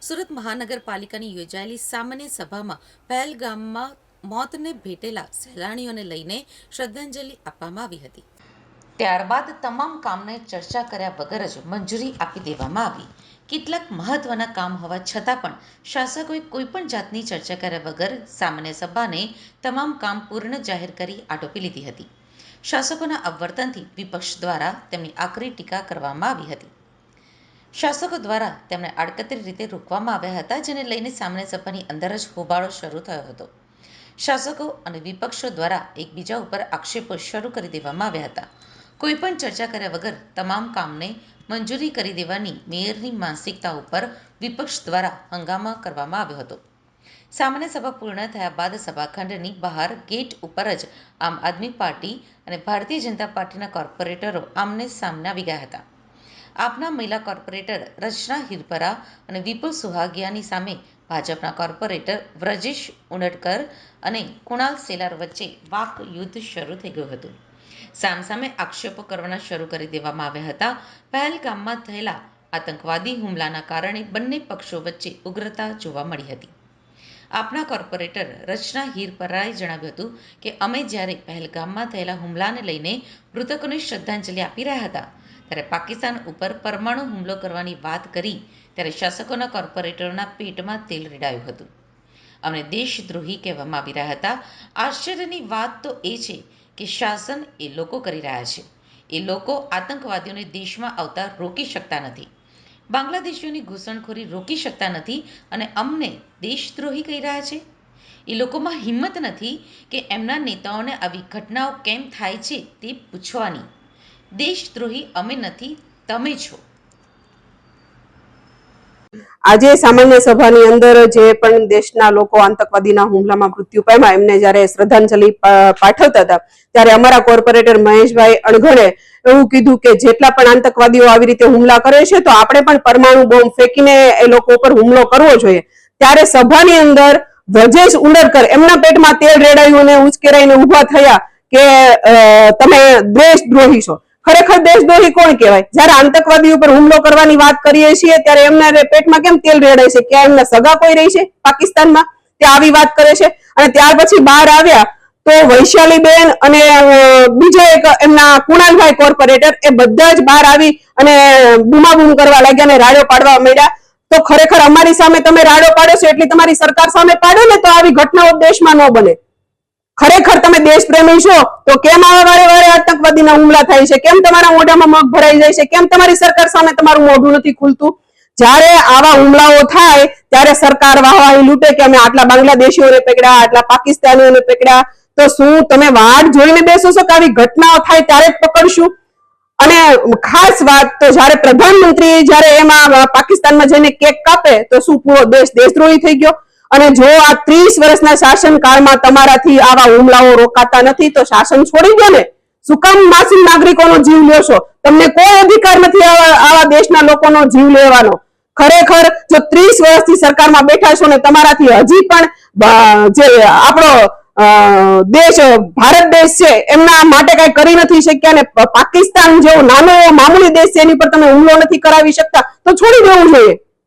સુરત મહાનગરપાલિકાની યોજાયેલી સામાન્ય સભામાં પહેલગામમાં મોતને ભેટેલા સહેલાણીઓને લઈને શ્રદ્ધાંજલિ આપવામાં આવી હતી. ત્યારબાદ તમામ કામને ચર્ચા કર્યા વગર જ મંજૂરી આપી દેવામાં આવી. કેટલાક મહત્વના કામ હોવા છતાં પણ શાસકોએ કોઈપણ જાતની ચર્ચા કર્યા વગર સામાન્ય સભાને તમામ કામ પૂર્ણ જાહેર કરી આટોપી લીધી હતી. શાસકોના અવવર્તનથી વિપક્ષ દ્વારા તેમની આકરી ટીકા કરવામાં આવી હતી. શાસકો દ્વારા તેમને આડકતરી રીતે રોકવામાં આવ્યા હતા, જેને લઈને સામાન્ય સભાની અંદર જ હોબાળો શરૂ થયો હતો. શાસકો અને વિપક્ષો દ્વારા એકબીજા ઉપર આક્ષેપો શરૂ કરી દેવામાં આવ્યા હતા. કોઈપણ ચર્ચા કર્યા વગર તમામ કામને મંજૂરી કરી દેવાની મેયરની માનસિકતા ઉપર વિપક્ષ દ્વારા હંગામા કરવામાં આવ્યો હતો. સામાન્ય સભા પૂર્ણ થયા બાદ સભાખંડની બહાર ગેટ ઉપર જ આમ આદમી પાર્ટી અને ભારતીય જનતા પાર્ટીના કોર્પોરેટરો આમને સામને આવી ગયા હતા. આપના મહિલા કોર્પોરેટર રચના હિરપરા અને વિપુલ સુહાગિયાની સામે ભાજપના કોર્પોરેટર વ્રજેશ ઉનડકર અને કુણાલ સેલાર વચ્ચે વાક યુદ્ધ શરૂ થઈ ગયું હતું. સામસામે આક્ષેપો કરવાના શરૂ કરી દેવામાં આવ્યા હતા. પહેલગામમાં થયેલા આતંકવાદી હુમલાના કારણે બંને પક્ષો વચ્ચે ઉગ્રતા જોવા મળી હતી. આપના કોર્પોરેટર રચના હીરપરાએ જણાવ્યું હતું કે, અમે જ્યારે પહેલગામમાં થયેલા હુમલાને લઈને મૃતકોને શ્રદ્ધાંજલિ આપી રહ્યા હતા ત્યારે પાકિસ્તાન ઉપર પરમાણુ હુમલો કરવાની વાત કરી ત્યારે શાસકોના કોર્પોરેટરોના પેટમાં તેલ રેડાયું હતું. અમને દેશદ્રોહી કહેવામાં આવી રહ્યા હતા. આશ્ચર્યની વાત તો એ છે કે શાસન એ લોકો કરી રહ્યા છે. એ લોકો આતંકવાદીઓને દેશમાં આવતા રોકી શકતા નથી. બાંગ્લાદેશીઓની ઘૂસણખોરી રોકી શકતા નથી અને અમને દેશદ્રોહી કહી રહ્યા છે. એ લોકોમાં હિંમત નથી કે એમના નેતાઓને આવી ઘટનાઓ કેમ થાય છે તે પૂછવાની. દેશદ્રોહી અમે નથી, તમે છો. આજે સામાન્ય સભાની અંદર જે પણ દેશના લોકો આતંકવાદીના હુમલામાં મૃત્યુ પામ્યા, એમને જ્યારે શ્રદ્ધાંજલિ પાઠવતા હતા, ત્યારે અમારા કોર્પોરેટર મહેશભાઈ અણઘડે એવું કીધું કે જેટલા પણ આતંકવાદીઓ આવી રીતે હુમલા કરે છે, તો આપણે પણ પરમાણુ બોમ્બ ફેંકીને એ લોકો ઉપર હુમલો કરવો જોઈએ. ત્યારે સભાની અંદર વ્રજેશ ઉંડરકર એમના પેટમાં તેલ રેડાયું અને ઉચકેરાઈને ઊભા થયા કે તમે દેશદ્રોહી છો. ખરેખર દેશદ્રોહી કોણ કહેવાય? જ્યારે આતંકવાદી ઉપર હુમલો કરવાની વાત કરીએ છીએ, ત્યારે એમના પેટમાં કેમ તેલ રેડાય છે? ક્યાં એમના સગા કોઈ રહી છે? પાકિસ્તાનમાં? ત્યાં આવી વાત કરે છે. અને ત્યાર પછી બહાર આવ્યા તો વૈશાલીબેન અને બીજો એક એમના કુણાલભાઈ કોર્પોરેટર એ બધા જ બહાર આવી અને બૂમાબૂમ કરવા લાગ્યા અને રાડો પાડવા માંડ્યા. તો ખરેખર અમારી સામે તમે રાડો પાડો છો, એટલી તમારી સરકાર સામે પાડો ને તો આવી ઘટનાઓ દેશમાં ન બને. ખરેખર તમે દેશ પ્રેમી છો, તો કેમ આવા વારે વારે આતંકવાદીના હુમલા થાય છે? કેમ તમારા મોઢામાં મગ ભરાઈ જાય છે? કેમ તમારી સરકાર સામે તમારું મોઢું નથી ખુલતું? જ્યારે આવા હુમલાઓ થાય, ત્યારે સરકાર વાહવાહી લૂંટે કે અમે આટલા બાંગ્લાદેશીઓને પકડ્યા, આટલા પાકિસ્તાનીઓને પકડ્યા. તો શું તમે વાટ જોઈને બેસો છો કે આવી ઘટનાઓ થાય ત્યારે જ પકડશું? અને ખાસ વાત તો જ્યારે પ્રધાનમંત્રી જ્યારે એમાં પાકિસ્તાનમાં જઈને કેક કાપે, તો શું પૂરો દેશ દેશદ્રોહી થઈ ગયો? અને જો આ ત્રીસ વર્ષના શાસનકાળમાં તમારાથી આવા હુમલાઓ રોકાતા નથી, તો શાસન છોડી દો ને. શું કામ નાગરિકોનો જીવ લેશો. તમને કોઈ અધિકાર નથી આવા દેશના લોકોનો જીવ લેવાનો. ખરેખર જો ત્રીસ વર્ષથી સરકારમાં બેઠા છો ને, તમારાથી હજી પણ જે આપણો દેશ, ભારત દેશ છે, એમના માટે કઈ કરી નથી શક્યા ને પાકિસ્તાન જેવો નાનો મામૂલી દેશ છે, એની પર તમે હુમલો નથી કરાવી શકતા, તો છોડી દેવું જોઈએ.